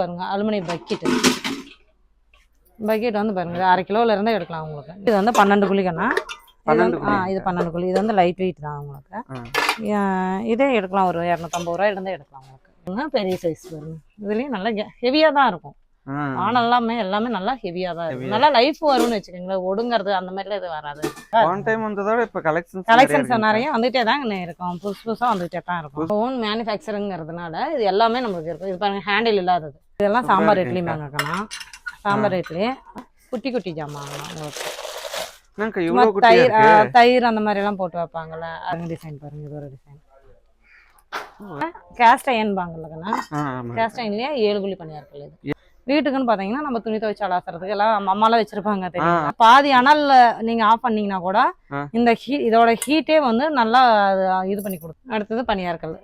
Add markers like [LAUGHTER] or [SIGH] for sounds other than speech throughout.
பாருங்க aluminium bucket bucket வந்து பாருங்க இது அரை கிலோல இருந்தே எடுக்கலாம் உங்களுக்கு. இது வந்து பன்னெண்டு குழிக்கண்ணா ஆ இது பன்னெண்டு குழி. இது வந்து லைட் வெயிட் தான் உங்களுக்கு. இதே எடுக்கலாம் ஒரு இரநூத்தம்பது ரூபாயில இருந்தே எடுக்கலாம் உங்களுக்கு. பெரிய சைஸ் பாருங்க. இதுலயும் நல்லா ஹெவியா தான் இருக்கும். ஆ. ஆனால் எல்லாமே எல்லாமே நல்லா ஹெவியா தான் Heavy-ஆ. நல்லா லைஃப் வரும்னு வச்சுக்கோங்களேன். ஒடுங்கிறது அந்த மாதிரிலாம் இது வராது. போன டைம் வந்ததோட இப்ப கலெக்ஷன்ஸ் கலெக்ஷன்ஸ் நிறைய வந்துட்டே தான் இருக்கும். புதுசு புதுசா வந்துட்டே தான் இருக்கும். ஓன் மேனுஃபேக்சருங்கிறதுனால இது எல்லாமே நமக்கு இருக்கும். இது பாருங்க ஹேண்டில் இல்லாதது. இதெல்லாம் சாம்பார். இட்லி வாங்கலாம் சாம்பார் இட்லி குட்டி குட்டி ஜாமான் உங்களுக்கு தயிர் இருக்கு? தயிர் அந்த மாதிரி எல்லாம் போட்டு வைப்பாங்கல்ல. அது டிசைன் பாருங்க இது ஒரு டிசைன் கேஸ்ட் அயன் பாங்கல்லக்கண்ணா. கேஸ்ட் அயன்லயே ஏழு குழி பணியார்கள் இது. வீட்டுக்குன்னு பாத்தீங்கன்னா நம்ம துணி துவைச்சு அலாசுறதுக்கு எல்லாம் அம்மாலாம் வச்சிருப்பாங்க தெரியும்? பாதி அனல்ல நீங்க ஆஃப் பண்ணீங்கன்னா கூட. இந்த ஹீ இதோட ஹீட்டே வந்து நல்லா இது பண்ணி கொடுக்கும். அடுத்தது பனியார்கள்.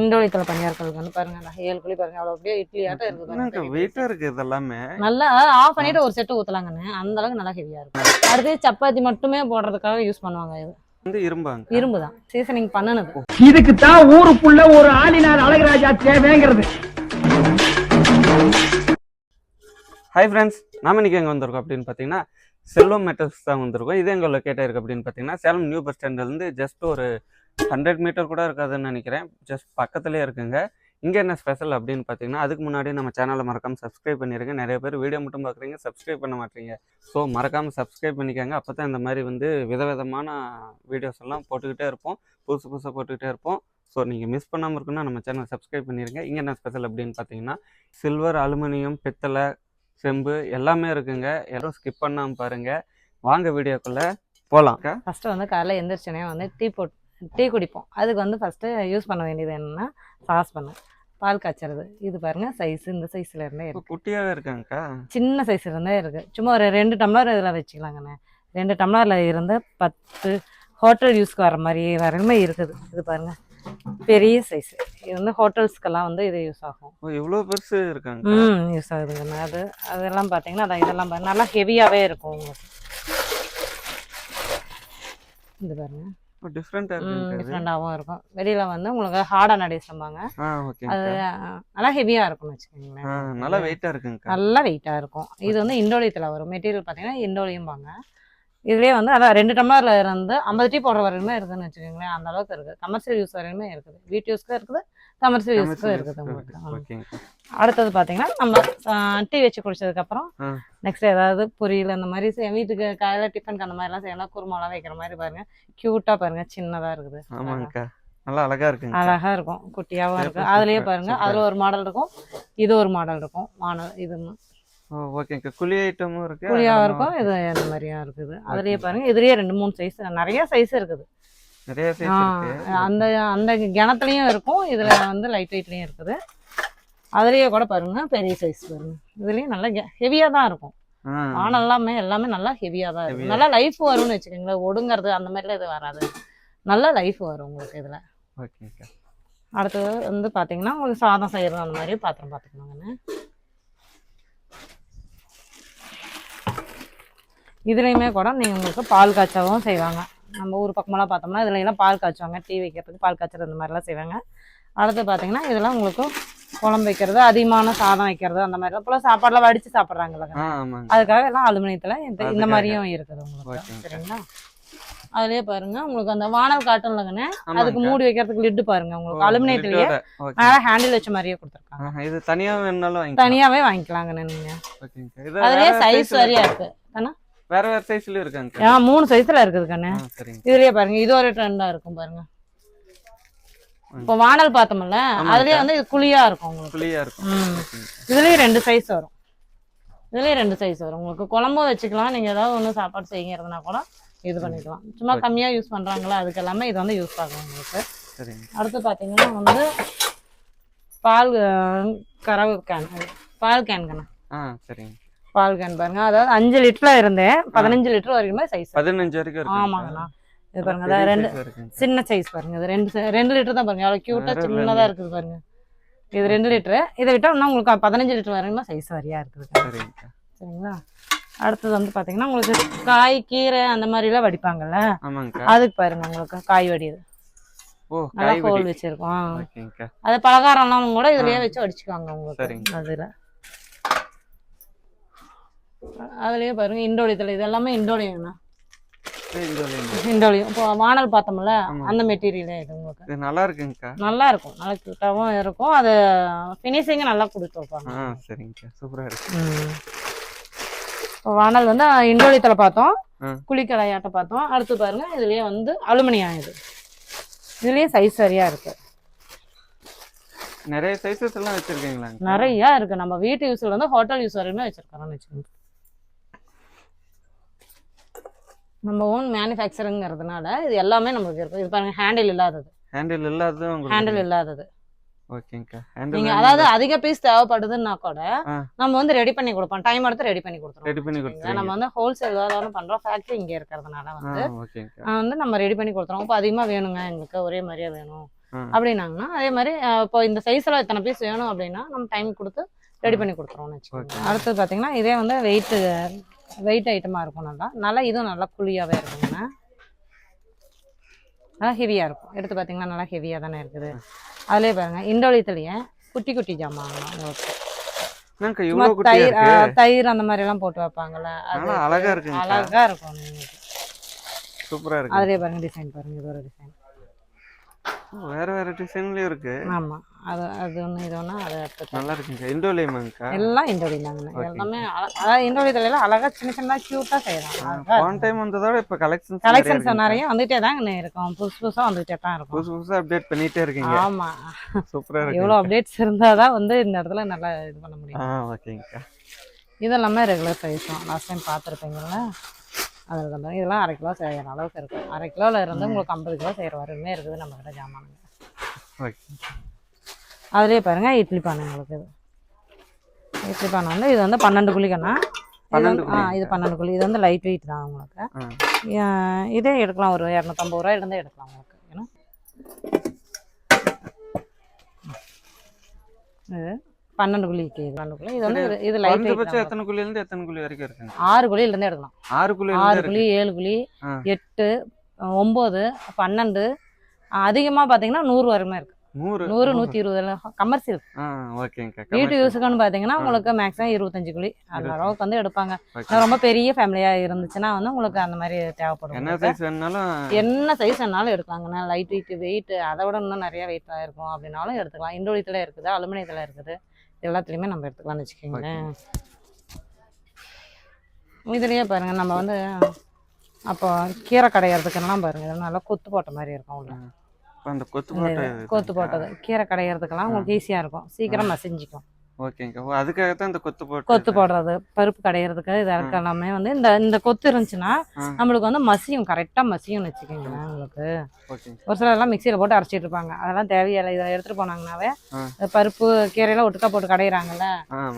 இண்டோலித்தல பனியார்களுக்கு வந்து பாருங்க ஏழு குழி பாருங்க அவ்வளவு அப்படியே இட்லி ஆட்டம் இருக்குது என்னக்கா பாருங்க. வெயிட்டா இருக்கு இதெல்லாமே? நல்லா ஆஃப் பண்ணிட்டு ஒரு செட்டு ஊத்தலாங்கண்ணே. அந்த அளவுக்கு நல்லா ஹெவியா இருக்கும். அடுத்து சப்பாத்தி மட்டுமே போடுறதுக்காக யூஸ் பண்ணுவாங்க இது. வந்து இரும்பாங்க. இரும்பு தான் சீசனிங் பண்ணுனது. இதுக்கு தான் ஊருக்குள்ள ஒரு ஆளினார் அழகராஜா தேவைங்கிறது. ஹாய் ஃப்ரெண்ட்ஸ் நாம இன்றைக்கி எங்கே வந்திருக்கோம் அப்படின்னு பார்த்தீங்கன்னா செல்வம் மெட்டல்ஸ் தான் வந்திருக்கோம். இது எங்கள் லொக்கேட் இருக்குது அப்படின்னு பார்த்தீங்கன்னா சேலம் நியூ பஸ் ஸ்டாண்ட்லேருந்து ஜஸ்ட் ஒரு ஹண்ட்ரட் மீட்டர் கூட இருக்காதுன்னு நினைக்கிறேன். ஜஸ்ட் பக்கத்துலேயே இருக்குங்க. இங்கே என்ன ஸ்பெஷல் அப்படின்னு பார்த்தீங்கன்னா அதுக்கு முன்னாடி நம்ம சேனலை மறக்காமல் சப்ஸ்கிரைப் பண்ணிடுங்க நிறைய பேர் வீடியோ மட்டும் பார்க்குறீங்க சப்ஸ்கிரைப் பண்ண மாட்டீங்க. ஸோ மறக்காமல் சப்ஸ்கிரைப் பண்ணிக்கோங்க. அப்போ தான் இந்த மாதிரி வந்து விதவிதமான வீடியோஸ் எல்லாம் போட்டுக்கிட்டே இருப்போம். புதுசு புதுசாக போட்டுக்கிட்டே இருப்போம். ஸோ நீங்கள் மிஸ் பண்ணாமல் இருக்குன்னா நம்ம சேனல் சப்ஸ்கிரைப் பண்ணிருங்க. இங்கே என்ன ஸ்பெஷல் அப்படின்னு பார்த்தீங்கன்னா சில்வர் அலுமினியம் பித்தளை செம்பு எல்லாமே இருக்குங்க. யாரும் ஸ்கிப் பண்ணாமல் பாருங்க. வாங்க வீடியோக்குள்ள போகலாம் ஃபர்ஸ்ட் வந்து காலைல எந்திரிச்சோடனே வந்து டீ போட் டீ குடிப்போம். அதுக்கு வந்து ஃபர்ஸ்ட் யூஸ் பண்ண வேண்டியது என்னன்னா சாஸ் பண்ணு. பால் காய்ச்சறது. இது பாருங்க சைஸ் இந்த சைஸ்ல இருந்தே இருக்கு. குட்டியாகவே இருக்காங்கக்கா? சின்ன சைஸ் இருந்தே இருக்கு. சும்மா ஒரு ரெண்டு டம்ளர் இதில் வச்சுக்கலாங்கண்ணே. ரெண்டு டம்ளர்ல இருந்து பத்து ஹோட்டல் யூஸ்க்கு வர மாதிரி வரையுமே இருக்குது. இது பாருங்க. பெரிய சைஸ் இது வந்து ஹோட்டல்ஸ்க்கெல்லாம் வந்து இது யூஸ் ஆகும். இவ்வளோ பெருசு இருக்காங்க? ம் யூஸ் ஆகுதுங்கண்ணா அது அதெல்லாம் பார்த்தீங்கன்னா அதான் இதெல்லாம் பாருங்க நல்லா ஹெவியாகவே இருக்கும். உங்களுக்கு இது பாருங்க. டிஃப்ரெண்டாகவும் இருக்கும். வெளியில வந்து உங்களுக்கு ஹார்டாக நடிச்சும்பாங்க ஆ அது நல்லா ஹெவியாக இருக்கும்னு வச்சுக்கோங்களேன். நல்லா வெயிட்டாக இருக்குங்கக்கா நல்லா வெயிட்டாக இருக்கும். இது வந்து இண்டோலியத்தில் வரும். மெட்டீரியல் பார்த்தீங்கன்னா இண்டோலியம்பாங்க. இதுலேயே வந்து அதான் ரெண்டு டம்ளர்ல இருந்து ஐம்பது டீ போடுற வரையுமே இருக்குதுன்னு வச்சுக்கோங்களேன். அந்த அளவுக்கு இருக்குது. கமர்ஷியல் யூஸ் வரையுமே இருக்குது. வீட்டு யூஸ்க்கும் இருக்குது கமர்ஷியல் யூஸ்க்கும் இருக்குது உங்களுக்கு. அடுத்தது பார்த்தீங்கன்னா நம்ம டீ வச்சு குடிச்சதுக்கப்புறம். நெக்ஸ்ட் ஏதாவது பொரியல் அந்த மாதிரி செய்- வீட்டுக்கு காலையில் டிஃபனுக்கு அந்த மாதிரிலாம் செய்யலாம். குருமாலாம் வைக்கிற மாதிரி பாருங்க. க்யூட்டாக பாருங்க. சின்னதாக இருக்குது. ஆமாங்கக்கா. நல்லா அழகா இருக்குங்க அழகா இருக்கும். குட்டியாவும் இருக்கும். அதுலயே பாருங்க. அதுல ஒரு மாடல் இருக்கும். இது ஒரு மாடல் இருக்கும். மாடல் இது ஓ ஓகேங்கக்கா குழி ஐட்டமும் இருக்கு. குழியாவும் அகலமாவும் இருக்கும் இது அந்த மாதிரியா இருக்குது. அதுலயே பாருங்க. இதுலயே ரெண்டு மூணு சைஸ் நிறைய சைஸ் இருக்குது. நிறைய சைஸ் ஆ, இருக்கு. அந்த அந்த கிணத்துலயும் இருக்கும். இதுல வந்து லைட் வெயிட்லயும் இருக்குது. அதுலயே கூட பாருங்க. பெரிய சைஸ் பாருங்க. இதுலயும் நல்லா ஹெவியா தான் இருக்கும். ஆ. ஆனால் எல்லாமே எல்லாமே நல்லா ஹெவியா தான் இருக்கும். நல்லா லைஃப் வரும்னு வச்சுக்கோங்களேன். ஒடுங்கிறது அந்த மாதிரிலாம் இது வராது. நல்ல லைஃப் வரும் உங்களுக்கு இதுல. ஓகேங்கக்கா அடுத்தது வந்து பாத்தீங்கன்னா உங்களுக்கு சாதம் செய்யறது அந்த மாதிரி பாத்திரம் பார்த்துக்கணுங்கண்ணே இதுலேயுமே கூட நீங்கள் உங்களுக்கு பால் காய்ச்சவும் செய்வாங்க. நம்ம ஊர் பக்கமெல்லாம் பார்த்தோம்னா இதுல எல்லாம் பால் காய்ச்சுவாங்க. டீ வைக்கிறதுக்கு பால் காய்ச்சறது இந்த மாதிரிலாம் செய்வாங்க. அடுத்து பார்த்தீங்கன்னா இதெல்லாம் உங்களுக்கு குழம்பு வைக்கிறது அதிகமான சாதம் வைக்கிறது அந்த மாதிரிலாம் இப்போலாம் சாப்பாடுலாம் வடித்து சாப்பிட்றாங்கல்ல அதுக்காக எல்லாம் அலுமினியத்தில் இந்த இந்த. மாதிரியும் இருக்குது உங்களுக்கு. சரிங்களா? அதுலயே பாருங்க உங்களுக்கு அந்த வானல் காட்டும்லங்கண்ணே அதுக்கு. மூடி வைக்கிறதுக்கு லிட்டு பாருங்க. உங்களுக்கு அலுமினியத்திலேயே. மேலே ஹேண்டில் வச்ச மாதிரியே கொடுத்துருக்காங்க. இது தனியா தனியாவே வாங்கிக்கலாங்கண்ணே நீங்க. அதுலயே சைஸ் சரியா இருக்கா? தானே? வேற வேற சைஸ்லயும் இருக்காங்க ஆ மூணு சைஸ்ல இருக்குது கண்ணு. இதுலயே பாருங்க இது ஒரு ட்ரெண்டா இருக்கும் பாருங்க. இப்போ வானல் பார்த்தோம்ல. அதுலயே வந்து இது குழியா இருக்கும் உங்களுக்கு. புளியா இருக்கும். இதுலயே ரெண்டு சைஸ் வரும். இதுலயே ரெண்டு சைஸ் வரும். உங்களுக்கு குழம்பும் வச்சுக்கலாம். நீங்க ஏதாவது ஒண்ணு சாப்பாடு செய்யறதுனா கூட இது பண்ணிக்கலாம். சும்மா. கம்மியா யூஸ் பண்றாங்களா? அதுக்கு எல்லாமே இது வந்து யூஸ் ஆகும் உங்களுக்கு. சரிங்க. அடுத்து பாத்தீங்கன்னா வந்து பால் கறவு கேன் பால் கேன் கண்ணா. ஆ சரிங்க. பால் கேன் பாருங்க. அதாவது அஞ்சு லிட்டர்ல இருந்தேன். பதினஞ்சு லிட்டர் வரைக்குமே சைஸ் பதினஞ்சு வரைக்கும் ஆமாங்கண்ணா இது பாருங்க அதான் ரெண்டு சின்ன சைஸ் பாருங்க. இது ரெண்டு ரெண்டு லிட்டர் தான் பாருங்க. எவ்வளவு கியூட்டா சின்னதா இருக்குது பாருங்க. இது ரெண்டு லிட்டரு. இதை விட்டா இன்னும் உங்களுக்கு பதினஞ்சு லிட்டர் வரைக்கும் சைஸ் வரையா இருக்குது. சரிங்க. சரிங்களா? அடுத்தது வந்து பாத்தீங்கன்னா உங்களுக்கு காய் கீரை அந்த மாதிரி எல்லாம் வடிப்பாங்கல்ல அதுக்கு பாருங்க உங்களுக்கு காய் வடியுது நல்லா ஹோல் வச்சிருக்கோம். அது பலகாரம்லாம் கூட இதுலயே வச்சு அடிச்சுக்குவாங்க உங்களுக்கு. அதுல. அதுலயே பாருங்க இண்டோலியத்தில் இது எல்லாமே வழியா. இண்டோலியம் இப்போ வானல் பார்த்தோம்ல. அந்த மெட்டீரியலே இது உங்களுக்கு. இது நல்லா இருக்குங்கக்கா. நல்லா இருக்கும். நல்லா க்யூட்டாகவும் இருக்கும். அது ஃபினிஷிங்கும் நல்லா கொடுத்து வைப்பாங்க. ஆ சரிங்கக்கா. சூப்பரா இருக்கு. இப்போ வானல் வந்து இண்டோலியத்தில் பார்த்தோம். ஆ. குளிக்கடையாட்ட பார்த்தோம். அடுத்து பாருங்க இதுலயே வந்து அலுமினியம் இது. இதுலயே சைஸ் சரியா இருக்கு. நிறைய சைஸஸ் எல்லாம் வச்சிருக்கீங்களா நிறைய இருக்கு. நம்ம வீட்டு யூஸ்ல இருந்து ஹோட்டல் யூஸ் வரையுமே வச்சிருக்கோம்னு வச்சுக்கோங்க. நம்ம ஓன் மேனுஃபேக்சருங்கிறதுனால இது எல்லாமே நமக்கு இருக்கு இது பாருங்க ஹேண்டில் இல்லாதது. ஹேண்டில் இல்லாதது ஹேண்டில் இல்லாதது. ஓகேங்கக்கா நீங்க அதாவது அதிக பீஸ் தேவைப்படுதுன்னா கூட. நம்ம வந்து ரெடி பண்ணி கொடுப்போம். டைம் எடுத்து ரெடி பண்ணி கொடுத்துருவோம். ரெடி பண்ணி? கொடுத்துருங்க நம்ம வந்து ஹோல்சேல் தானே பண்றோம். ஃபேக்டரி இங்க இருக்கிறதுனால வந்து வந்து நம்ம ரெடி பண்ணி கொடுத்துருவோம். இப்போ அதிகமாக வேணுங்க. எங்களுக்கு ஒரே மாதிரியா வேணும். அப்படின்னாங்கன்னா அதே மாதிரி இப்போ இந்த சைஸில் இத்தனை பீஸ் வேணும் அப்படின்னா நம்ம டைம் கொடுத்து ரெடி பண்ணி கொடுத்துருவோம்னு வச்சுக்கோங்க. அடுத்து பார்த்தீங்கன்னா இதே வந்து வெயிட்டு வெயிட் ஐட்டமாக இருக்கும் நல்லா. நல்லா இதுவும் நல்லா குழியாகவே இருக்குங்க. நல்லா ஹெவியாக இருக்கும். எடுத்து பார்த்தீங்கன்னா நல்லா ஹெவியாக தானே இருக்குது. அதுலேயே பாருங்க இண்டோலியத்துலேயே குட்டி குட்டி ஜாமான் உங்களுக்கு. தயிர் இருக்கு? தயிர் அந்த மாதிரி எல்லாம் போட்டு வைப்பாங்கல்ல அது அழகா இருக்குங்கக்கா. அழகா இருக்கும் சூப்பரா இருக்கு. அதுலேயே பாருங்க டிசைன் பாருங்க இது ஒரு டிசைன் வேற வேற டிசைன்லயும் இருக்கு. ஆமா. அது அது ஒன்று இது ஒன்று அதை எடுத்து நல்லா இருக்குங்க இண்டோலியமாங்கக்கா எல்லாம் இண்டோலியம் தாங்கண்ணே எல்லாமே அதாவது இண்டோலியத்துல எல்லாம் அழகா சின்ன சின்ன க்யூட்டா செய்யலாம் போன டைம் வந்ததோட இப்ப கலெக்ஷன்ஸ் கலெக்ஷன்ஸ் நிறைய வந்துட்டே தாங்க இருக்கும். புதுசு புதுசா வந்துட்டே தான் இருக்கும். புதுசு புதுசா அப்டேட் பண்ணிட்டே இருக்கீங்க. ஆமா. சூப்பரா இருக்கு எவ்வளவு அப்டேட்ஸ் இருந்தாதான் வந்து இந்த இடத்துல நல்லா இது பண்ண முடியும். ஆ ஓகேங்கக்கா இது எல்லாமே ரெகுலர் ப்ரைஸ் தான். லாஸ்ட் டைம் பார்த்துருப்பீங்கல்ல? அதில் தான். இதெல்லாம் அரை கிலோ செய்கிற அளவுக்கு இருக்கும் அரை கிலோவில் இருந்து உங்களுக்கு ஐம்பது கிலோ செய்கிற வரையுமே இருக்குது நம்ம கிட்ட ஜாமானுங்க. ஓகே. அதுலேயே பாருங்க இட்லி பானை உங்களுக்கு. இது இட்லி பானை வந்து இது வந்து பன்னெண்டு குழிக்கண்ணா ஆ இது பன்னெண்டு குழி இது வந்து லைட் வெயிட் தான் உங்களுக்கு. இதே எடுக்கலாம் ஒரு இரநூத்தம்பது ரூபாயில இருந்தே எடுக்கலாம் உங்களுக்கு. ஏன்னா இது பன்னெண்டு இது பன்னெண்டு குழி இது வந்து இது- லைட் வெயிட் எத்தனை குழில இருந்து எத்தனை குழி வரைக்கும் இருக்குங்க? ஆறு குழியில இருந்தே எடுக்கலாம். ஆறு குழில ஆறு குழி ஏழு குழி. எட்டு ஒம்பது பன்னெண்டு அதிகமாக பார்த்தீங்கன்னா நூறு வரையுமே இருக்கு. நூறு நூறு நூற்றி இருபது கமர்ஷியல் ஓகேங்கக்கா வீட்டு. யூஸுக்குன்னு பார்த்தீங்கன்னா ஆ. உங்களுக்கு மேக்ஸிமம் இருபத்தஞ்சு குழி. அந்த. அளவுக்கு வந்து எடுப்பாங்க. ரொம்ப பெரிய ஃபேமிலியாக இருந்துச்சுன்னா வந்து உங்களுக்கு அந்த மாதிரி தேவைப்படும். என்ன உங்களுக்கு. சைஸ் வேணுனாலும் என்ன சைஸ் வேணாலும் எடுக்கலாங்கண்ணா லைட் வெயிட் வெயிட் அதை விட இன்னும் நிறைய வெயிட் இருக்கும் அப்படின்னாலும் எடுத்துக்கலாம். இண்டோலியத்தில் இருக்குது அலுமினியத்தில் இருக்குது. எல்லாத்துலேயுமே நம்ம எடுத்துக்கலாம்னு வச்சுக்கோங்களேன். இதுலேயே பாருங்க நம்ம வந்து அப்போ கீரை கடையிறதுக்கெல்லாம் பாருங்க நல்லா கொத்து போட்ட மாதிரி இருக்கும் உள்ள. இப்ப அந்த கொத்து போட்டது. கீரை கடையிறதுக்கெல்லாம் உங்களுக்கு ஈஸியாக இருக்கும். சீக்கிரம் மசிஞ்சிக்கும். ஓகேங்கக்கா ஓ, அதுக்காகத்தான் இந்த கொத்து போட்டு கொத்து போடுறது பருப்பு கடையிறதுக்கு இது இருக்க எல்லாமே வந்து இந்த இந்த கொத்து இருந்துச்சுன்னா. நம்மளுக்கு வந்து மசியும் கரெக்டாக மசியும்னு வச்சுக்கோங்களேன் உங்களுக்கு. ஓகேங்க. ஒரு சிலர் எல்லாம் மிக்சியில் போட்டு அரைச்சிட்டு இருப்பாங்க. அதெல்லாம் தேவையில்லை. இதை எடுத்துட்டு போனாங்கனாவே பருப்பு கீரையெல்லாம் ஒட்டுக்கா போட்டு கடையிறாங்கல்ல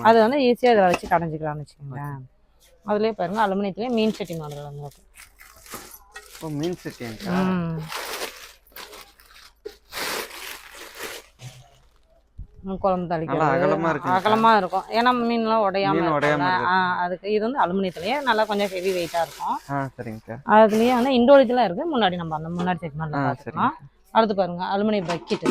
அது வந்து ஈஸியாக இதில் வச்சு கடைஞ்சிக்கலாம்னு வச்சுக்கோங்களேன். அதுலேயே பாருங்க அலுமினியத்துலேயே மீன் சட்டி மாடல் உங்களுக்கு. மீன் சட்டிங்கக்கா ம். ம், குழம்பு தாளிக்கிறது. அகலமா இருக்குங்கக்கா. அகலமா இருக்கும். ஏன்னா மீன்லாம் உடையாம உடையாம அதுக்கு இது வந்து அலுமினியத்துலேயே நல்லா கொஞ்சம் ஹெவி வெயிட்டாக இருக்கும். ஆ சரிங்கக்கா அதுலேயே வந்து இண்டோலியத்தில் இருக்குது முன்னாடி நம்ம அந்த முன்னாடி செக்மெண்ட்டில் பார்த்துக்கலாம் சரிங்க அடுத்து பாருங்க அலுமினியம் பக்கெட்டு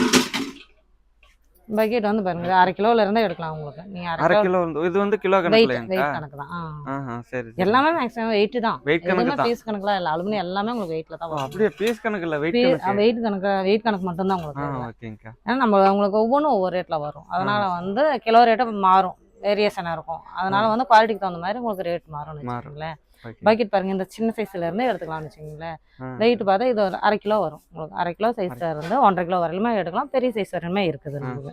பக்கெட் வந்து பாருங்க அரை கிலோல இருந்தே எடுக்கலாம் உங்களுக்கு. நீங்க அரை கிலோ இது வந்து கிலோ வெயிட் கணக்குலங்கக்கா வெயிட் கணக்கு தான். சரி. எல்லாமே மேக்ஸிமம் வெயிட் தான். வெயிட் கணக்கு தான். பீஸ் கணக்குலாம் இல்லை. அலுமினியம் எல்லாமே உங்களுக்கு வெயிட்ல தான் வரும். அப்படியே? பீஸ் கணக்கு இல்ல வெயிட் கணக்கு. வெயிட் கணக்கு வெயிட் கணக்கு மட்டும்தான் ஆ உங்களுக்கு ஓகேங்கக்கா ஏன்னா நம்ம உங்களுக்கு ஒவ்வொன்றும் ஒவ்வொரு ரேட்ல வரும். அதனால வந்து கிலோ ரேட்டு மாறும். வேரியேஷன் இருக்கும். அதனால வந்து குவாலிட்டிக்கு தகுந்த மாதிரி உங்களுக்கு ரேட் மாறும்னு மாறும். வச்சுக்கோங்களேன். பக்கெட் பாருங்க இந்த சின்ன சைஸ்ல இருந்து எடுத்துக்கலாம்னு வச்சுக்கோங்களேன். வெயிட் பார்த்தா இது ஒரு அரை கிலோ வரும். உங்களுக்கு அரை கிலோ சைஸ்ல இருந்து ஒன்றரை கிலோ வரையிலுமே எடுக்கலாம். பெரிய சைஸ் வரையுமே இருக்குது நமக்கு.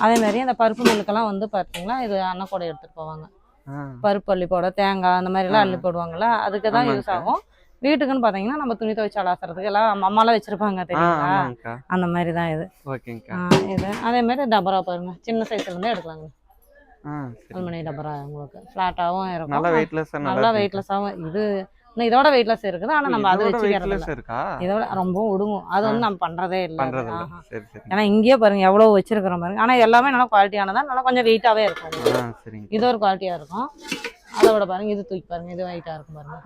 அதே மாதிரி அந்த பருப்பு மில்லுக்கெல்லாம் வந்து பார்த்தீங்கன்னா இது அன்னக்கூடை எடுத்துட்டு போவாங்க. பருப்பு அள்ளி போட தேங்காய் அந்த மாதிரி எல்லாம். அள்ளி போடுவாங்கல்ல அதுக்கு தான் யூஸ். ஆகும். வீட்டுக்குன்னு பார்த்தீங்கன்னா நம்ம துணி துவைச்சு அலாசுறதுக்கு எல்லாம் அம்மா- அம்மாலாம் வச்சிருப்பாங்க தெரியுங்களா? அந்த மாதிரி தான் இது. ஓகேங்கக்கா ஆ, இது. அதே மாதிரி டபரா பாருங்க சின்ன சைஸ்ல இருந்தே எடுக்கலாங்க. அலுமினியம் டபரா உங்களுக்கு. ஃப்ளாட்டாகவும் இருக்கும். நல்லா வெயிட்லெஸ் நல்லா வெயிட்லெஸ்ஸாகவும் இது இன்னும் இதோட வெயிட்லெஸ் இருக்குது. ஆனால் நம்ம அதை வச்சுக்கிறது வெயிட்லெஸ் இல்ல. இருக்கா? இதோட ரொம்ப ஒடுங்கும். அது வந்து நம்ம பண்றதே இல்லை. ஏன்னா இங்கேயே பாருங்க எவ்வளோ வச்சிருக்கிறோம் பாருங்க. ஆனால் எல்லாமே நல்லா குவாலிட்டியானதா நல்லா கொஞ்சம் வெயிட்டாகவே இருக்கும். இது ஒரு குவாலிட்டியாக இருக்கும். அதோட பாருங்க இது தூக்கி பாருங்க இது வெயிட்டா இருக்கும் பாருங்க.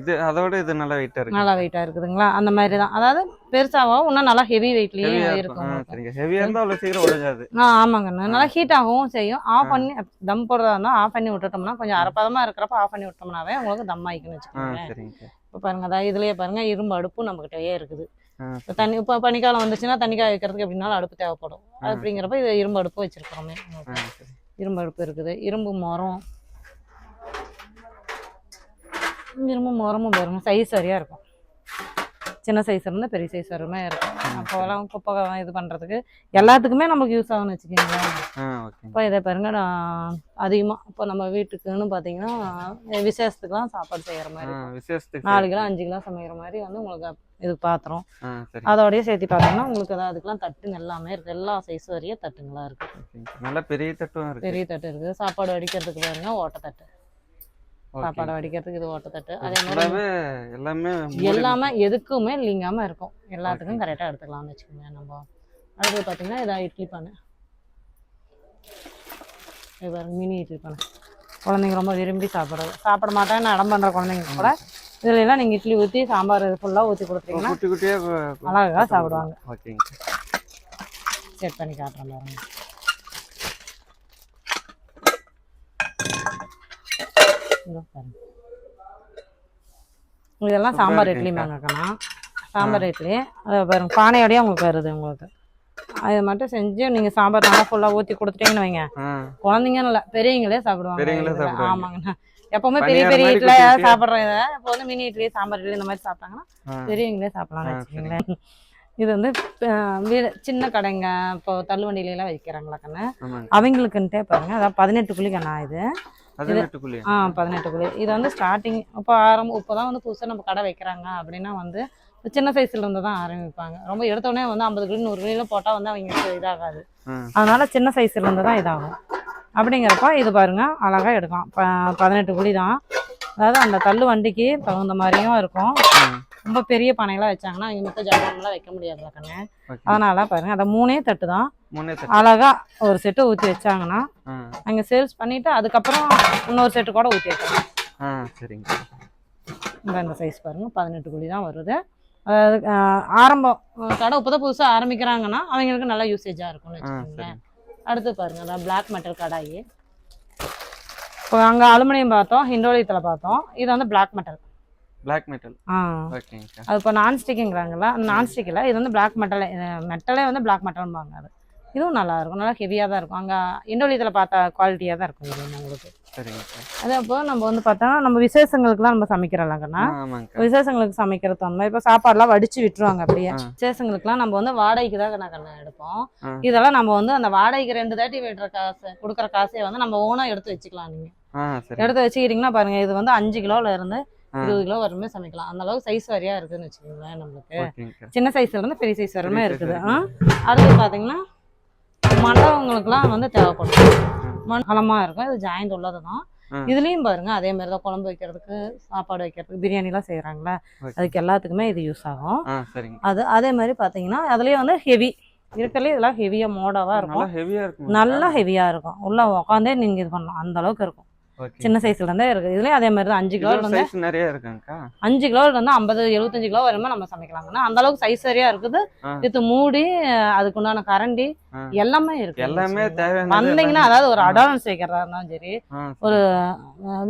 இது அதோட இது நல்லா வெயிட்டா இருக்கு. நல்லா வெயிட்டா இருக்குதுங்களா? அந்த மாதிரி தான் அதாவது பெருசாகவும் இன்னும் நல்லா ஹெவி வெயிட்லயே இருக்கும். சரிங்க. ஹெவியா இருந்தா அவ்வளவு சீக்கிரம் உடைஞ்சாது ஆ ஆமாங்கண்ணா. நல்லா ஹீட் ஆகவும் செய்யும். ஆஃப். பண்ணி தம் போடுறதா இருந்தால் ஆஃப் பண்ணி விட்டுட்டோம்னா கொஞ்சம் அரைப்பதமா இருக்கிறப்ப ஆஃப் பண்ணி விட்டோம்னாவே உங்களுக்கு தம் ஆயிக்குன்னு வச்சுக்கோங்க இப்போ பாருங்க அதான் இதுலயே பாருங்க இரும்பு அடுப்பு நம்மகிட்டயே இருக்குது. இப்போ தண்ணி இப்போ பனிக்காலம் வந்துச்சுன்னா தண்ணி காய வைக்கிறதுக்கு எப்படினாலும் அடுப்பு தேவைப்படும். அப்படிங்கிறப்ப இது இரும்பு அடுப்பு வச்சிருக்கிறோமே. சரி. இரும்பு அடுப்பு இருக்குது. இரும்பு மரம். இரும்பு மரமும் பாருங்க. சைஸ் சரியா இருக்கும். சின்ன சைஸ் இருந்து பெரிய சைஸ் வரையுமே இருக்கும். அப்போலாம் குப்பை இது பண்றதுக்கு எல்லாத்துக்குமே நமக்கு யூஸ் ஆகும்னு வச்சுக்கோங்களேன். இப்போ இதை பாருங்க நான் அதிகமாக இப்போ நம்ம வீட்டுக்குன்னு பார்த்தீங்கன்னா விசேஷத்துக்குலாம் சாப்பாடு செய்கிற மாதிரி. விசேஷத்துக்கு நாலு கிலோ அஞ்சு கிலோ சமைக்கிற மாதிரி வந்து உங்களுக்கு இது பாத்திரம். அதோடய சேர்த்து பார்த்தீங்கன்னா உங்களுக்கு அதான் அதுக்கெல்லாம் தட்டுங்க எல்லாமே இருக்குது எல்லா சைஸ் வரையும் தட்டுங்களா இருக்குது. நல்ல பெரிய தட்டும் இருக்கு. பெரிய தட்டு இருக்குது சாப்பாடு வடிக்கிறதுக்கு பாருங்க ஓட்டை தட்டு. சாப்பாடு வடிக்கிறதுக்கு இது ஓட்டை தட்டு அதே மாதிரி எல்லாமே எல்லாமே எதுக்குமே லிங்காம இருக்கும். எல்லாத்துக்கும் கரெக்டாக எடுத்துக்கலாம்னு வச்சுக்கோங்க நம்ம. அடுத்து பார்த்தீங்கன்னா இதான் இட்லி பானை. இது மினி இட்லி பானை. குழந்தைங்க ரொம்ப விரும்பி சாப்பிடுறது. சாப்பிட மாட்டேன்னு இடம் பண்ணுற குழந்தைங்க கூட. இதுல எல்லாம் நீங்கள் இட்லி ஊற்றி சாம்பார் ஃபுல்லாக ஊற்றி கொடுத்தீங்கன்னா குட்டி குட்டியா கு- கு- அழகா சாப்பிடுவாங்க. ஓகேங்க. செட் பண்ணி காட்டுறேன் பாருங்க. இதோ பாருங்க. இதெல்லாம் சாம்பார். இட்லி வாங்கக்கண்ணா சாம்பார் இட்லி. அது பாருங்க பானையோடய உங்களுக்கு வருது உங்களுக்கு. அது மட்டும் செஞ்சு நீங்கள் சாம்பார் நல்லா ஃபுல்லாக ஊற்றி கொடுத்துட்டீங்கன்னு வைங்க. குழந்தைங்கன்னு இல்லை பெரியவங்களே சாப்பிடுவாங்க. ஆமாங்கண்ணா. எப்பவுமே பெரிய பெரிய மாதிரி இட்லியா குட்டி குட்டியா. சாப்பிட்ற இதை. இப்போ வந்து மினி இட்லி சாம்பார் இட்லி இந்த மாதிரி சாப்பிட்டாங்கன்னா பெரியவங்களே சாப்பிடலாம்னு வச்சுக்கோங்களேன். இது வந்து வீடு சின்ன கடைங்க இப்போ தள்ளுவண்டியில எல்லாம் வைக்கிறாங்களா கண்ணு அவங்களுக்குன்ட்டே பாருங்க. அதான் பதினெட்டு குழி கண்ணா இது. ஆ பதினெட்டு குழி இது வந்து ஸ்டார்டிங் இப்போ ஆரம்பம் இப்போ தான் வந்து புதுசாக நம்ம கடை வைக்கிறாங்க அப்படின்னா வந்து சின்ன சைஸ்ல இருந்து தான் ஆரம்பிப்பாங்க. ரொம்ப எடுத்த உடனே வந்து ஐம்பது குழி நூறு குழியில போட்டால் வந்து அவங்களுக்கு இதாகாது. அதனால சின்ன சைஸ்ல இருந்து தான் இதாகும். அப்படிங்கிறப்ப இது பாருங்க அழகா எடுக்கலாம். ப பதினெட்டு குழி தான். அதாவது அந்த தள்ளு வண்டிக்கு தகுந்த மாதிரியும் இருக்கும். ரொம்ப பெரிய பானையெல்லாம் வச்சாங்கன்னா இங்கே மொத்த ஜாமான்லாம் வைக்க முடியாதுல கண்ணு. அதனால பாருங்க அந்த மூணே தட்டு தான். அழகா ஒரு செட்டு ஊற்றி வச்சாங்கன்னா அங்கே சேல்ஸ் பண்ணிட்டு அதுக்கப்புறம் இன்னொரு செட்டு கூட ஊற்றி வைக்கலாம் சரிங்க. இந்த இந்த சைஸ் பாருங்க பதினெட்டு குழி தான் வருது. அதாவது ஆரம்பம் கடை இப்போ தான் புதுசாக ஆரம்பிக்கிறாங்கன்னா அவங்களுக்கு நல்லா யூசேஜாக இருக்கும்னு வச்சுக்கோங்களேன். அடுத்து பாருங்க அதான் பிளாக் மெட்டல் கடாயி. அங்கே அலுமினியம் பார்த்தோம் ஹிண்டோலியத்தில் பார்த்தோம். இது வந்து பிளாக் மெட்டல் பிளாக் மெட்டல் அது இப்போ நான்ஸ்டிக்குங்கிறாங்களா நான்ஸ்டிக் இல்லை இது வந்து பிளாக் மெட்டல் மெட்டலே வந்து பிளாக் மெட்டல்பாங்க அது. இதுவும் நல்லா இருக்கும் நல்லா ஹெவியாக தான் இருக்கும். அங்கே இண்டோலியத்தில் பார்த்த குவாலிட்டியாக தான் இருக்கும் இது உங்களுக்கு அதே அப்போ நம்ம வந்து பார்த்தா நம்ம விசேஷங்களுக்குலாம் நம்ம ஆமாங்கக்கா விசேஷங்களுக்கு சமைக்கிற தன்மை இப்போ சாப்பாடுலாம் வடிச்சு விட்டுருவாங்க அப்படியே. விசேஷங்களுக்குலாம் நம்ம வந்து வாடகைக்கு தான் நான் கண்ணு எடுப்போம். இதெல்லாம் நம்ம வந்து அந்த வாடகைக்கு ரெண்டு தாட்டி விடுற காசு கொடுக்குற காசையை வந்து நம்ம ஓனா எடுத்து வச்சுக்கலாம் நீங்க. ஆ சரி எடுத்து வச்சுக்கிட்டீங்கன்னா பாருங்க இது வந்து அஞ்சு கிலோல இருந்து. இருபது கிலோ வரையுமே சமைக்கலாம். அந்த அளவுக்கு சைஸ் வரையா இருக்குன்னு வச்சுக்கோங்களேன் நம்மளுக்கு. சின்ன சைஸ்ல இருந்து பெரிய சைஸ் size இருக்குது. அடுத்து பாத்தீங்கன்னா மண்டபங்களுக்குலாம் வந்து தேவைப்படும். மண்டலமா இருக்கும். இது ஜாயிண்ட் உள்ளது தான். இதுலயும் பாருங்க அதே மாதிரி தான் குழம்பு வைக்கிறதுக்கு சாப்பாடு வைக்கிறதுக்கு பிரியாணிலாம் செய்கிறாங்களே ஓகே. அதுக்கு எல்லாத்துக்குமே இது யூஸ் ஆகும். அது அதே மாதிரி பார்த்தீங்கன்னா அதுலேயும் வந்து ஹெவி இருக்கிறதுலே இதெல்லாம் ஹெவியாக மோடாவாக நல்லா இருக்கும். ஹெவியா நல்லா ஹெவியாக இருக்கும். உள்ள உட்காந்தே நீங்கள் இது பண்ணலாம். அந்த அளவுக்கு இருக்கும். சின்ன சைஸ்ல இருந்தே இருக்குது இதுலேயும் அதே மாதிரி தான். அஞ்சு கிலோ இருந்து நிறைய இருக்குங்கக்கா? அஞ்சு கிலோ இருந்து ஐம்பது எழுபத்தஞ்சு கிலோ வரையுமே நம்ம சமைக்கலாங்கன்னா அந்த அளவுக்கு சைஸ் சரியா இருக்குது. வித் மூடி அதுக்குண்டான கரண்டி ஆ. எல்லாமே இருக்கு எல்லாமே தேவையான வந்தீங்கன்னா அதாவது ஒரு அடான்ஸ் வைக்கிறதா இருந்தாலும் சரி ஒரு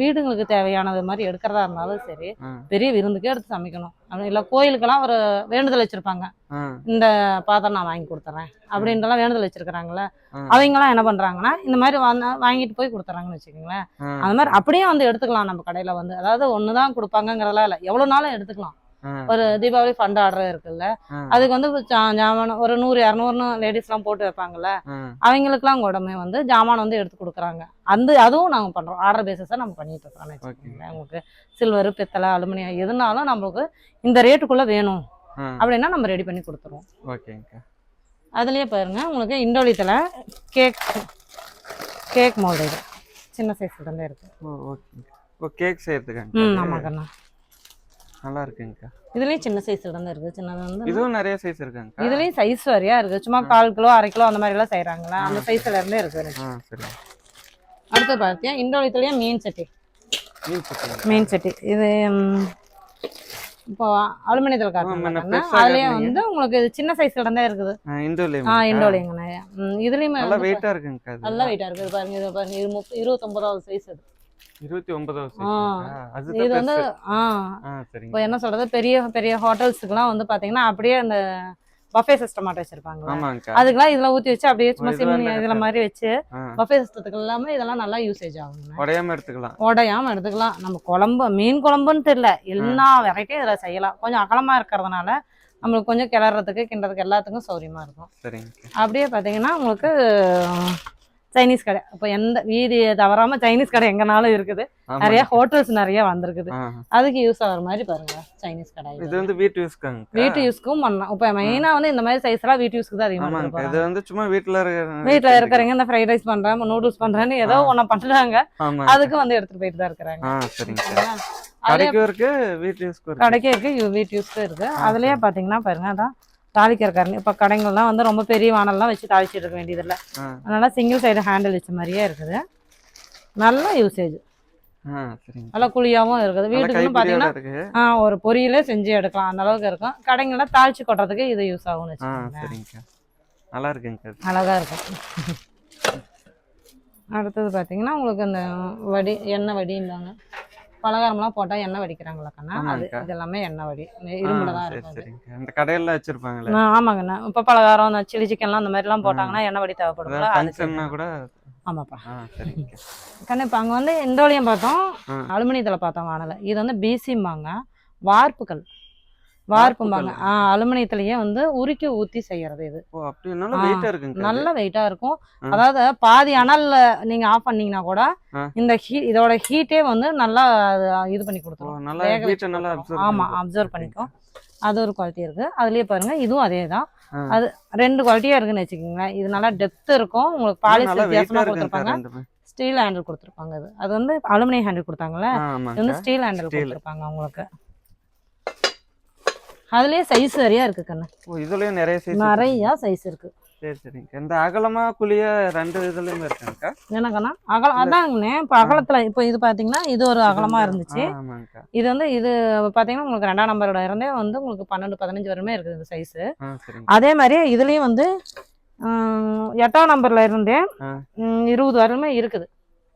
வீடுங்களுக்கு தேவையானது மாதிரி எடுக்கிறதா இருந்தாலும் சரி. பெரிய விருந்துக்கே எடுத்து சமைக்கணும். இல்லை கோயிலுக்கெல்லாம் ஒரு வேண்டுதல் வச்சிருப்பாங்க. இந்த பாத்திரம் நான் வாங்கி கொடுத்துறேன் அப்படின்றலாம் வேண்டுதல் வச்சிருக்கிறாங்களே. அவங்கெல்லாம் என்ன பண்றாங்கன்னா இந்த மாதிரி வாங்க- வாங்கிட்டு போய் கொடுத்துறாங்கன்னு வச்சுக்கோங்களேன். அந்த மாதிரி அப்படியே வந்து எடுத்துக்கலாம் நம்ம கடையில வந்து. அதாவது ஒண்ணுதான் கொடுப்பாங்கங்கிறதெல்லாம் இல்லை. எவ்வளவு நாளும் எடுத்துக்கலாம். ஒரு தீபாவளி ஃபண்ட் ஆர்டர் இருக்குல்ல. அதுக்கு வந்து ஜாமான் ஒரு நூறு இரநூறுன்னு லேடிஸ்லாம் போட்டு வைப்பாங்கல்ல அவங்களுக்குலாம் உடனே வந்து ஜாமான் வந்து எடுத்து கொடுக்குறாங்க. அந்த அதுவும் நாங்கள் பண்றோம். ஆர்டர் பேசிஸாக நம்ம பண்ணிட்டு வச்சுக்கோங்களேன். உங்களுக்கு சில்வர் பித்தளை அலுமினியம் எதுனாலும் நம்மளுக்கு இந்த ரேட்டுக்குள்ள வேணும். அப்படின்னா நம்ம ரெடி பண்ணி கொடுத்துருவோம். ஓகேங்கக்கா அதுலயே பாருங்க உங்களுக்கு இண்டோலியத்தில் கேக் கேக் மோல்டு சின்ன சைஸ்ல இருந்தே இருக்கு. கேக் செய்யறதுக்காங்க ம் ஆமாக்கண்ணா நல்லா இருக்குங்கக்கா இதுலயும் சின்ன சைஸ்ல இருந்து இருக்கு சின்னது வந்து இதுவும் நிறைய சைஸ் இருக்குங்கக்கா. இதுலயும் சைஸ் வரையா இருக்கு. சும்மா கால் கிலோ அரை கிலோ அந்த மாதிரி எல்லாம் செய்யறாங்களா அந்த சைஸ்ல இருந்தே இருக்கு சரி அடுத்து பார்த்தியா இண்டோலியத்துலயே மீன் சட்டி. மீன் சட்டி. மீன் சட்டி. இது இப்போ அலுமினியத்தில் ஆமா, நான் காட்டுறேன் பெருசா அதுலயே காட்டுனீங்க. வந்து உங்களுக்கு இது சின்ன சைஸ்ல இருந்தே இருக்குது. இண்டோலியம் ஆ இண்டோலிங்கண்ணே ம் இதுலயுமே நல்லா வெயிட்டா இருக்குங்க நல்லா வெயிட்டா இருக்குது பாருங்க இது பாருங்க. இருபத்தொன்பதாவது சைஸ் அது. இருபத்தி ஒன்பதாவது இது வந்து ஆ. இப்போ என்ன சொல்றது பெரிய பெரிய ஹோட்டல்ஸுக்குலாம் வந்து பாத்தீங்கன்னா அப்படியே அந்த பஃபே சிஸ்டம் மாட்ட வச்சிருப்பாங்க. அதுக்கெல்லாம் இதெல்லாம் ஊத்தி வச்சு அப்படியே சும்மா இல்ல. இதுல மாதிரி வச்சு பஃபே சிஸ்டத்துக்கு எல்லாமே இதெல்லாம் நல்லா யூசேஜ் ஆகுங்க. உடையாம எடுத்துக்கலாம். உடையாம எடுத்துக்கலாம். நம்ம குழம்பு மீன் குழம்புன்னு தெரியல. எல்லா வெரைட்டியும் இதில் செய்யலாம். கொஞ்சம் அகலமா இருக்கிறதுனால நம்மளுக்கு கொஞ்சம் கிளறதுக்கு கிண்டுறதுக்கு எல்லாத்துக்கும் சௌரியமா இருக்கும். சரிங்க. அப்படியே பார்த்தீங்கன்னா உங்களுக்கு சைனீஸ் கடை. இப்போ எந்த வீதி தவறாம சைனீஸ் கடை எங்கனாலும் இருக்குது. நிறைய ஹோட்டல்ஸ் நிறைய வந்திருக்குது. அதுக்கு யூஸ் ஆகுற மாதிரி பாருங்க சைனீஸ் கடை இது. வந்து வீட்டு யூஸ்க்காங்க வீட்டு யூஸ்க்கும் பண்ணலாம். இப்போ மெயினா வந்து இந்த மாதிரி சைஸ் எல்லாம் வீட்டு யூஸ்க்கு தான் எடுத்துட்டு இது வந்து சும்மா வீட்டுல இருக்கிற வீட்டில் இருக்கிறவங்க இந்த ஃப்ரைட் ரைஸ் பண்றேன் நூடுல்ஸ் பண்றேன்னு ஏதோ. ஒண்ணு பண்றாங்க. ஆமா அதுக்கு வந்து எடுத்துட்டு போயிட்டு தான் இருக்கிறாங்க. கடைக்கும் இருக்கு வீட்டு யூஸ்க்கும் இருக்கு. கடைக்கே இருக்கு யூ- வீட்டு யூஸ்க்கு இருக்கு. அதுலயே பாத்தீங்கன்னா பாருங்க அதான் தாளிக்கிற கரண்டி இப்போ கடைங்கள்லாம் வந்து ரொம்ப பெரிய வானல்லாம் வச்சு தாளிச்சிட்டு இருக்க வேண்டியதில்லை அதனால சிங்கிள் சைடு ஹேண்டில் வச்ச மாதிரியே இருக்குது. நல்ல யூசேஜ் நல்லா குழியாவும் இருக்குது. வீட்டுக்குன்னு இருக்கு. ஆ, ஒரு பொரியலே செஞ்சு எடுக்கலாம். அந்த அளவுக்கு இருக்கும். கடைங்கள்ல தாளிச்சு கொட்டுறதுக்கு இது யூஸ் ஆகும்னு சரிங்க நல்லா இருக்குங்க அழகா இருக்கும் அடுத்தது பாத்தீங்கன்னா உங்களுக்கு இந்த வடி எண்ணெய் வடிம்பாங்க பலகாரம்லாம் போட்டா எண்ணெய் வடிக்கிறாங்களா அது ஆமாங்கக்கா. இது எல்லாமே எண்ணெய் வடி. இரும்புல தான். சரிங்க அந்த கடையில வச்சிருப்பாங்களே? ஆமாங்கண்ணா. இப்போ பலகாரம் இந்த சில்லி சிக்கன்லாம் அந்த மாதிரிலாம் போட்டாங்கன்னா எண்ணெய் வடி ஃபங்க்ஷன்னா கூட ஆமாப்பா. கண்ணு இப்போ அங்கே வந்து இண்டோலியம் பார்த்தோம். அலுமினியத்தில் பார்த்தோம் வானல. இது வந்து பிசிம்பாங்க வார்ப்புகள். வார்ப்பும்பாங்க அலுமினியத்திலேயே வந்து உருக்கி ஊற்றி செய்யறது இது. நல்ல வெயிட்டா இருக்கும். அதாவது பாதி அனல்ல நீங்க ஆஃப் பண்ணீங்கன்னா கூட. இந்த இதோட ஹீட்டே வந்து நல்லா இது பண்ணி கொடுத்துரும். ஆமா அப்சர்வ் பண்ணிக்கும். அது ஒரு குவாலிட்டி இருக்கு. அதுலயே பாருங்க இதுவும் அதே தான். அது ரெண்டு குவாலிட்டியா இருக்குன்னு வச்சுக்கோங்களேன். இது நல்லா டெப்த் இருக்கும். உங்களுக்கு நல்லா வித்தியாசமா கொடுத்துருப்பாங்க. ஸ்டீல் ஹேண்டில் கொடுத்துருப்பாங்க அது. அது வந்து அலுமினியம் ஹேண்டில் கொடுத்தாங்கல்ல? இது வந்து ஸ்டீல் ஹேண்டில். கொடுத்துருப்பாங்க உங்களுக்கு அதுலயே சைஸ் சரியா இருக்கு கண்ணு. ஓ இதுலயும் நிறைய சைஸ் நிறைய சைஸ் இருக்கு. சரி சரிங்க இந்த அகலமா குழிய ரெண்டு இதுலயுமே இருக்காங்கக்கா? என்னக்கண்ணா? அகலம் அதாங்கண்ணே இப்போ அகலத்துல இப்போ இது பாத்தீங்கன்னா இது ஒரு அகலமா இருந்துச்சு. இது வந்து இது பாத்தீங்கன்னா உங்களுக்கு ரெண்டாம் நம்பரோட இருந்தே வந்து உங்களுக்கு பன்னெண்டு பதினஞ்சு வரையுமே இருக்குது இந்த சைஸ் அதே மாதிரி இதுலயும் வந்து எட்டாம் நம்பர்ல இருந்தே இருபது வரையுமே இருக்குது.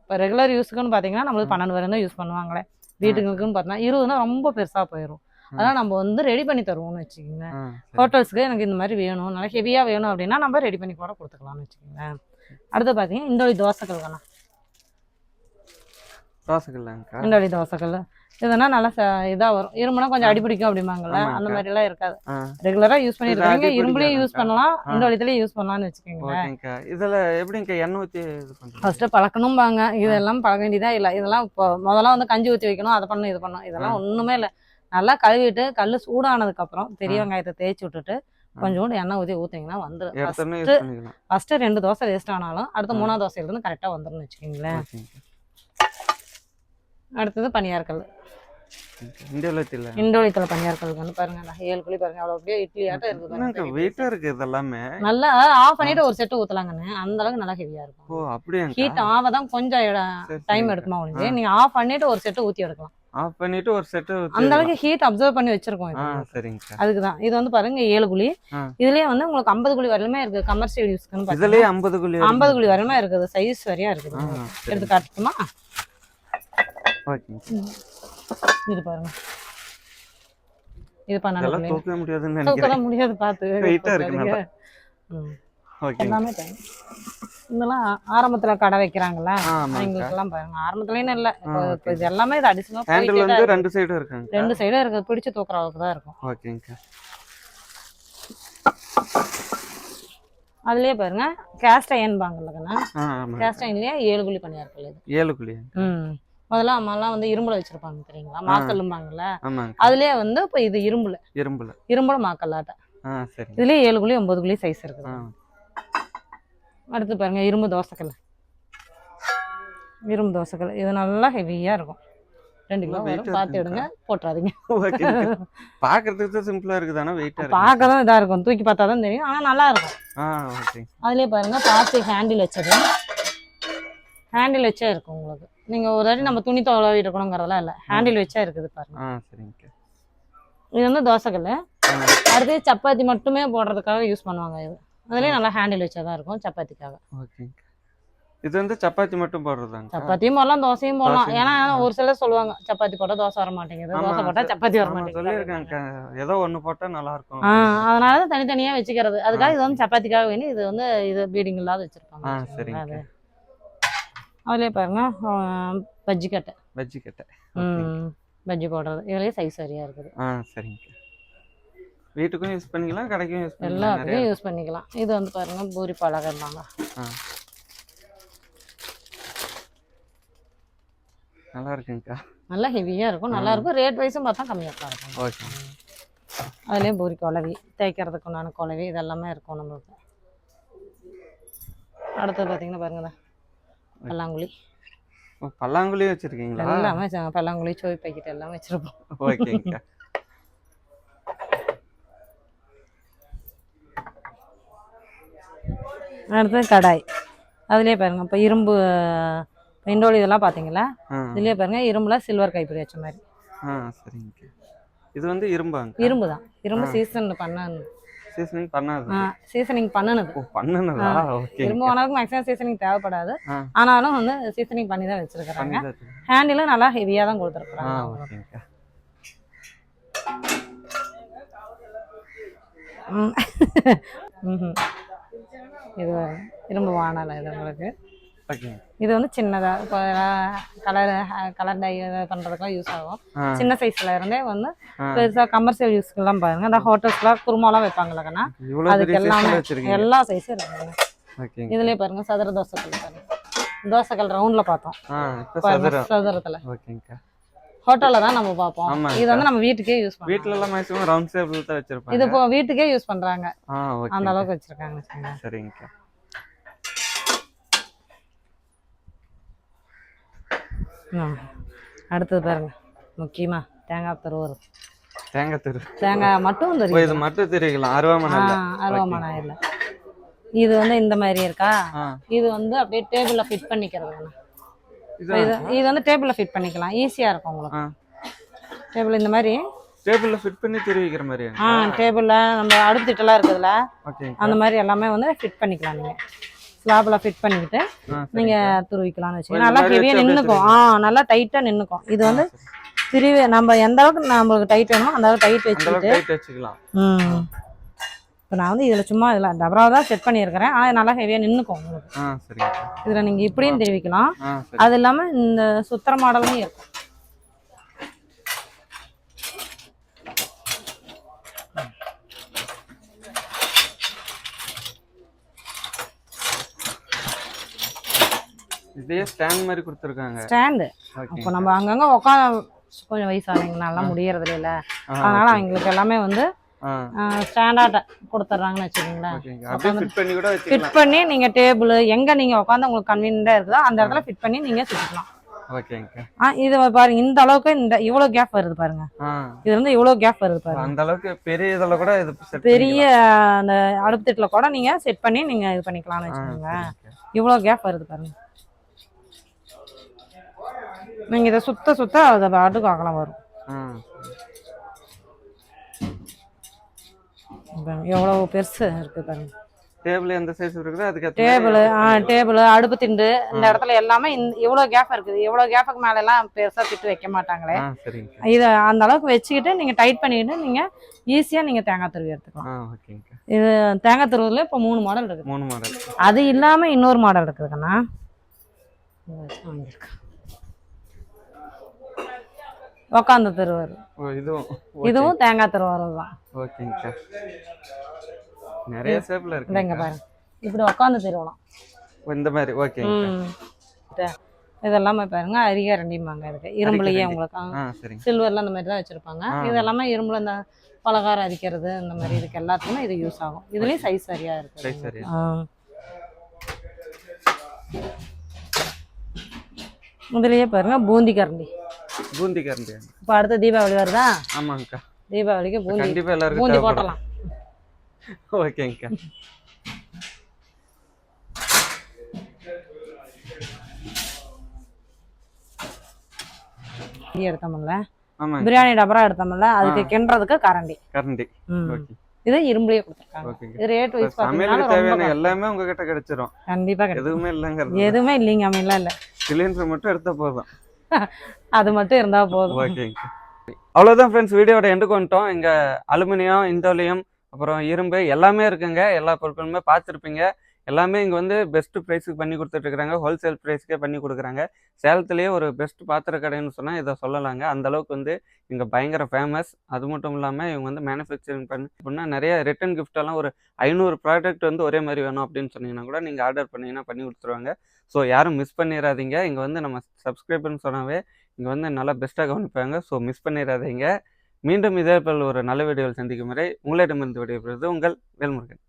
இப்போ ரெகுலர் யூஸுக்குன்னு பாத்தீங்கன்னா நம்மளுக்கு பன்னெண்டு வரையும் தான் யூஸ் பண்ணுவாங்களே. வீட்டுங்களுக்குன்னு பார்த்தா இருபதுனா ரொம்ப பெருசா போயிடும் அதெல்லாம் நம்ம வந்து ரெடி பண்ணி தருவோம்னு வச்சுக்கோங்க ஆ சரி. ஹோட்டல்ஸ்க்கு எனக்கு இந்த மாதிரி வேணும். நல்லா ஹெவியாக வேணும் அப்படின்னா நம்ம ரெடி பண்ணி கூட கொடுத்துக்கலாம்னு வச்சுக்கோங்களேன். அடுத்து பார்த்தீங்கன்னா இந்தோலி தோசைகள் தானே தோசைக்கல்லாங்கக்கா இந்தோலி தோசைகள். இதெல்லாம் நல்லா இதாக வரும். இரும்புனா கொஞ்சம் அடி பிடிக்கும் அப்படிம்பாங்கல்ல. அந்த மாதிரிலாம் இருக்காது. ஆ. ரெகுலராக யூஸ் பண்ணி இதுல இருக்காங்க அடி இரும்புலையும் யூஸ். பண்ணலாம் ஆ. இந்தோலித்துலேயும் யூஸ் பண்ணலாம்னு வச்சுக்கோங்களேன். இதுல எப்படிங்கக்கா எண்ணெய் ஊத்தி ஃபர்ஸ்ட் பழக்கணும்பாங்க. இதெல்லாம் பழக வேண்டியதா இல்லை. இதெல்லாம் இப்போ முதல்ல வந்து கஞ்சி ஊற்றி வைக்கணும் அதை பண்ணணும் இது பண்ணணும். இதெல்லாம் ஒண்ணுமே இல்லை. நல்லா கழுவிட்டு கல் சூடானதுக்கு அப்புறம் பெரிய. வெங்காயத்தை தேய்ச்சி விட்டுட்டு கொஞ்சோண்டு எண்ணெய் ஊற்றி ஊற்றிங்கன்னா வந்துடும் ஃபர்ஸ்ட் ரெண்டு தோசை வேஸ்ட் ஆனாலும் அடுத்த. மூணாவது தோசையில இருந்து கரெக்டாக வந்துரும்னு வச்சுக்கோங்களேன். அடுத்தது பனியார்கல். இந்தியாவில் இல்ல இண்டோலித்தில் பனியார்கல் வந்து பாருங்க ஏழு குழி பாருங்க அவ்வளோ அப்படியே இட்லி ஆட்டம் இருக்குது இதெல்லாமே? நல்லா ஆஃப் பண்ணிட்டு ஒரு செட்டு ஊற்றலாங்கண்ணே அந்த அளவுக்கு நல்லா ஹெவியாக ஓ இருக்கும். அப்படியாங்கக்கா ஹீட் ஆக தான் கொஞ்சம் டைம் எடுக்குமா ஒழிஞ்சு. நீங்க ஆஃப் பண்ணிட்டு ஒரு செட்டு ஊற்றி எடுக்கலாம். ஆஃப் பண்ணிட்டு ஒரு செட்டு அந்த அளவுக்கு ஹீட் அப்சர்வ் பண்ணி வச்சிருக்கோம் சரிங்கக்கா அதுக்கு தான் இது வந்து பாருங்க ஏழு குழி. இதுலயே வந்து உங்களுக்கு ஐம்பது குழி வரையிலுமே இருக்கு கமர்ஷியல் யூஸ்க்குன்னு இதுலயே ஐம்பது குழி ஐம்பது குழி வரையுமே இருக்குது சைஸ் வரையா இருக்குது. எடுத்து காட்டுமா இது பாருங்க. இது குழி. தூக்கவே முடியாதுன்னு தூக்க நினைக்கிறேன். தான் முடியாது பார்த்து. Weight ஆ ஓகேங்க எல்லாமே time. இதெல்லாம் ஆரம்பத்துல கடை வைக்கிறாங்கல்ல ஆ ஆமாங்கக்கா எங்களுக்கெல்லாம் பாருங்க. ஆரம்பத்துலன்னு இல்ல. இது எல்லாமே இது அடிச்சுனா ஹேண்டில் வந்து ரெண்டு சைடும் இருக்காங்க ரெண்டு சைடும் இருக்குது. பிடிச்சு தூக்குற அளவுக்கு தான் இருக்கும். ஓகேங்கக்கா அதுலயே பாருங்க கேஸ்ட் அயன் ஆமாம் கேஸ்ட் அயன்லயே ஏழு குழி பணியார்கள் இது. ஏழு குழி ம். முதல்ல அம்மாலாம் வந்து இரும்புல வச்சிருப்பாங்க தெரியுங்களா? மாக்கல்லும்பாங்கல்ல அதுலயே வந்து இப்போ இது இரும்புல. இரும்புல. இரும்புல மாக்கல்லாட்ட. ஆ சரி இதுலயே ஏழு குழி ஒன்பது குழி சைஸ் இருக்குது. அடுத்து பாருங்க இரும்பு தோசைக்கல் இரும்பு தோசைக்கல் இது நல்லா ஹெவியா இருக்கும். ரெண்டு கிலோ வரும். பார்த்து எடுங்க போட்டுறாதீங்க. [LAUGHS] பார்க்கறதுக்கு தான் சிம்பிளா இருக்குது ஆனா வெயிட்டா இருக்கு பார்க்க தான் இதா இருக்கும். தூக்கி பார்த்தா தான் தெரியும் ஆனா நல்லா இருக்கும். அதுலயே பாருங்க பார்த்து ஹேண்டில் வச்சது. ஹேண்டில் வச்சே இருக்கும் உங்களுக்கு. நீங்கள் ஒரு வாட்டி நம்ம துணி தொலை இருக்கணுங்கிறதெல்லாம் இல்லை. ஹேண்டில் வச்சா இருக்குது பாருங்க. இது வந்து தோசைக்கல் அடுத்து சப்பாத்தி மட்டுமே போடுறதுக்காக யூஸ் பண்ணுவாங்க இது. அதுலேயும் நல்லா ஹேண்டில் வச்சா தான் இருக்கும் சப்பாத்திக்காக. ஓகேங்கக்கா இது வந்து சப்பாத்தி மட்டும் போடுறதாங்க? சப்பாத்தியும் போடலாம் தோசையும் போடலாம். ஏன்னா. ஒரு சிலர் சொல்லுவாங்க சப்பாத்தி போட்டால் தோசை வர மாட்டேங்குது தோசை போட்டால் சப்பாத்தி வர மாட்டேங்குது. ஏதோ ஒண்ணு போட்டா நல்லா இருக்கும் அதனால தான் தனித்தனியாக வச்சுக்கிறது. அதுக்காக இது வந்து சப்பாத்திக்காக வேணும் இது வந்து இது பீடிங் இல்லாத வச்சுருப்பாங்க. சரிங்க. அது. அதுலேயே பாருங்க பஜ்ஜி கட்டை. பஜ்ஜி கட்டை. பஜ்ஜி போடுறது. இதுலேயே சைஸ் சரியாக இருக்குது. ஆ சரிங்கக்கா வீட்டுக்கும் யூஸ் பண்ணிக்கலாம் கடைக்கும் யூஸ் எல்லாத்துலேயும் யூஸ் பண்ணிக்கலாம். இது வந்து பாருங்க பூரி பலகம்பாங்க ஆ. நல்லா இருக்குங்கக்கா. நல்லா ஹெவியாக இருக்கும் நல்லா இருக்கும். ரேட் வைஸும் பார்த்தா கம்மியாக தான் இருக்கும். ஓகே அதுலேயே பூரி குழவி தேய்க்கிறதுக்கு உண்டான குழவி இதெல்லாமே இருக்கும் நம்மளுக்கு. அடுத்தது பார்த்தீங்கன்னா பாருங்க பல்லாங்குழி. ஓ, பல்லாங்குழியும் வச்சிருக்கீங்களா? எல்லாமே பல்லாங்குழி சோய் பாக்கெட் எல்லாமே வச்சிருப்போம். ஓகேங்கக்கா. அடுத்தது கடாய். அதுலேயே பாருங்க இப்போ இரும்பு இண்டோலி இதெல்லாம் பார்த்தீங்களா இதுலேயே பாருங்க இரும்புல சில்வர் கைப்பிடி வச்ச மாதிரி. ஆ சரிங்கக்கா இது வந்து இரும்பாங்க இரும்பு தான். இரும்பு சீசன் பண்ண சீசனிங் பண்ணாது. சீசனிங் பண்ணுனது. ஓ பண்ணுனதா? ஓகே இரும்பு வானதுக்கு மேக்ஸிமம் சீசனிங் தேவைப்படாது. ஆனாலும் வந்து சீசனிங் பண்ணி தான் இருக்கு. ஹேண்டிலும் நல்லா ஹெவியாக தான் ஆ கொடுத்துருக்குறாங்க ஓகேங்கக்கா ம். இது இரும்பு வானலை இது உங்களுக்கு. இது வந்து சின்னதாக இப்போ கலர் கலர் டை பண்ணுறதுக்குலாம் யூஸ் ஆகும். சின்ன சைஸ்ல இருந்தே வந்து. பெருசாக கமர்ஷியல் யூஸ்க்கெல்லாம் பாருங்க. இந்த ஹோட்டல்ஸ்லாம் குருமாலாம் இவ்வளோ அதுக்கு எல்லாமே எல்லா சைஸும் இருக்குங்க. இதுலயே பாருங்க சதுர தோசைக்கல் பாருங்க. தோசைக்கல் ரவுண்ட்ல பார்த்தோம். சதுரத்துல. ஹோட்டல்ல தான் நம்ம பார்ப்போம். ஆமாங்க. இது வந்து நம்ம வீட்டுக்கே யூஸ் பண்ணுவோம் வீட்ல எல்லாம் மேக்ஸிமம் ரவுண்ட் ஷேப்ல தான் இது வச்சிருப்பாங்க இப்போ வீட்டுக்கே யூஸ் பண்றாங்க. ஆ அந்த அளவுக்கு வச்சிருக்காங்க ம். அடுத்தது பாருங்க. முக்கியமா தேங்காய் துருவல் தேங்காய் திரு தேங்காய் மட்டும் தெரியும் இது மட்டும் தெரிவிக்கலாம் அருவாமனை அருவாமனை இல்லை. இது வந்து இந்த மாதிரி இருக்கா? இது வந்து அப்படியே டேபிள்ல ஃபிட் பண்ணிக்கிறதுங்கண்ணா இது வந்து டேபிள்ல ஃபிட் பண்ணிக்கலாம். ஈஸியா இருக்கும் உங்களுக்கு. டேபிள் இந்த மாதிரி. டேபிள்ல ஃபிட் பண்ணி தெரிவிக்கிற மாதிரியா ஆ டேபிள்ல நம்ம அடுப்பு திட்டலாம் இருக்குதுல்ல ஓகேங்க அந்த மாதிரி எல்லாமே வந்து ஃபிட் பண்ணிக்கலாம் நீங்க. ஸ்லாப்ல ஃபிட் பண்ணிக்கிட்டு நீங்க துருவிக்கலாம்னு வச்சுக்கோங்க. நல்லா மாதிரி ஹெவியா நின்னுக்கும். ஆ நல்லா டைட்டா நின்னுக்கும். இது வந்து திருவி நம்ம எந்த அளவுக்கு நம்மளுக்கு டைட் வேணுமோ அந்த அளவுக்கு டைட் வச்சுக்கிட்டு ம். இப்போ நான் வந்து இதில் சும்மா இதில் டபராக தான் செட் பண்ணியிருக்கிறேன். ஆனால் நல்லா ஹெவியாக நின்றுக்கும் உங்களுக்கு. இதில் நீங்கள் இப்படியும் தெரிவிக்கலாம். அது இல்லாமல் இந்த சுத்திர மாடலும் இருக்கும். இதே ஸ்டாண்ட் மாதிரி கொடுத்துருக்காங்க. ஸ்டாண்டு இப்போ நம்ம அங்கங்கே உட்காந்து கொஞ்சம் வயசானவங்கனால முடியறது இல்லைல்ல அதனால அவங்களுக்கு எல்லாமே வந்து ஆ. ஸ்டாண்டாக கொடுத்துட்றாங்கன்னு வச்சுக்கோங்களேன். ஃபிட் பண்ணி கூட ஃபிட் வச்சுக்கலாம். பண்ணி நீங்கள் டேபிள் எங்கே நீங்கள் உட்காந்து உங்களுக்கு கன்வீனியண்டாக இருக்குதோ அந்த இடத்துல ஃபிட் பண்ணி நீங்கள் சுற்றிக்கலாம் இது பாருங்க இந்த அளவுக்கு இந்த இவ்வளோ கேப் வருது பாருங்க. இது வந்து இவ்வளோ கேப் வருது பாருங்க. அந்த அளவுக்கு பெரிய இதில் கூட இது பெரிய அந்த அடுப்பு திட்டில் கூட நீங்கள் செட் பண்ணி நீங்கள் இது பண்ணிக்கலாம்னு வச்சுக்கோங்க சரிங்கக்கா. இவ்வளோ கேப் வருது பாருங்க. நீங்கள் இதை சுத்த சுத்த அதை பாட்டுக்கு அகலம் வரும் ஆ பாருங்க, எவ்வளோ பெருசு இருக்கு பாருங்க. டேபிள் எந்த சைஸ் இருக்குதோ அதுக்கு டேபிள் ஆ டேபிள் அடுப்பு திண்டு இந்த இடத்துல எல்லாமே இவ்வளோ கேப் இருக்குது. இவ்வளோ கேப்புக்கு மேல எல்லாம் பெருசாக திட்டு வைக்க மாட்டாங்களே. இதை அந்த அளவுக்கு வச்சுக்கிட்டு நீங்கள் டைட் பண்ணிக்கிட்டு நீங்கள் ஈஸியாக நீங்கள் தேங்காய் துருவி எடுத்துக்கலாம். இது தேங்காய் துருவில் இப்போ மூணு மாடல் இருக்குது. மூணு மாடல் அது இல்லாமல் இன்னொரு மாடல் இருக்குதுக்கண்ணா உக்காந்து திருவாரு. இதுவும் இதுவும் தேங்காய் திருவாரூர் தான் ஓகேங்கக்கா நிறைய ஷேப்ல இந்த இங்க இருக்கு பாருங்க. இப்படி உக்காந்து திருவலாம். இந்த மாதிரி. ஓகேங்க இது- இதெல்லாமே பாருங்க அரிகா ரெண்டிம்பாங்க இதுக்கு இரும்புலயே. உங்களுக்கு. ஆ சரிங்க. சில்வர்ல அந்த மாதிரி தான் வச்சிருப்பாங்க. ஆ. இது எல்லாமே இரும்புல இந்த பலகாரம் அரிக்கிறது இந்த மாதிரி இதுக்கு எல்லாத்துக்குமே இது யூஸ் ஆகும். இதுலயும் சைஸ் சரியா இருக்கு. இதுலயே பாருங்க பூந்தி கரண்டி. பூந்தி கரண்டி இப்போ அடுத்த தீபாவளி வருதா? ஆமாங்கக்கா. தீபாவளிக்கு பூந்தி கண்டிப்பா எல்லாருக்கும் பூந்தி தேவைப்படும். ஓகேங்கக்கா. இது எடுத்தோம்ல. ஆமாங்க. பிரியாணி டபரா எடுத்தோம்ல அதுக்கு கிண்டுறதுக்கு கரண்டி. கரண்டி. ம். ஓகே. இது இரும்புலயே கொடுத்துருக்காங்க. இது ரேட் வைஸ் சமையலுக்கு தேவையான எல்லாமே உங்ககிட்ட கிடைச்சிரும். கண்டிப்பா எதுவுமே இல்லைங்கிறது எதுவுமே இல்லைங்க அமையலாம் இல்ல. சிலிண்டர் மட்டும் எடுத்தா போதும். அது மட்டும் இருந்தா போதும். ஓகேங்க அவ்வளோதான் ஃப்ரெண்ட்ஸ் வீடியோட எண்டுக்கு வந்துட்டோம். இங்கே அலுமினியம் இந்தோலியம் அப்புறம் இரும்பு எல்லாமே இருக்குங்க. எல்லா பொருட்களுமே பார்த்துருப்பீங்க. எல்லாமே இங்கே வந்து பெஸ்ட்டு ப்ரைஸுக்கு பண்ணி கொடுத்துட்ருக்குறாங்க. ஹோல்சேல் ப்ரைஸ்க்கே பண்ணி கொடுக்குறாங்க. சேலத்துலேயே ஒரு பெஸ்ட் பாத்திர கடைன்னு சொன்னால் இதை சொல்லலாங்க. அந்த அளவுக்கு வந்து இங்கே பயங்கர ஃபேமஸ் அது மட்டும் இல்லாமல் இவங்க வந்து மேனுஃபேக்சரிங் பண்ணி அப்படின்னா நிறைய ரிட்டன் கிஃப்டெல்லாம் ஒரு ஐநூறு ப்ராடக்ட் வந்து ஒரே மாதிரி வேணும் அப்படின்னு சொன்னீங்கன்னா கூட நீங்கள் ஆர்டர் பண்ணிங்கன்னா பண்ணி கொடுத்துருவாங்க. ஸோ யாரும் மிஸ் பண்ணிடாதீங்க இங்கே வந்து நம்ம சப்ஸ்கிரைபர்னு சொன்னாவே இங்கே வந்து நல்லா பெஸ்ட்டாக கவனிப்பாங்க. ஸோ மிஸ் பண்ணிடாதீங்க மீண்டும் இதே போல் ஒரு நல்ல வீடியோவில் சந்திக்கும் வரை உங்களிடமிருந்து விடைபெறுவது உங்கள் வேல்முருகன்.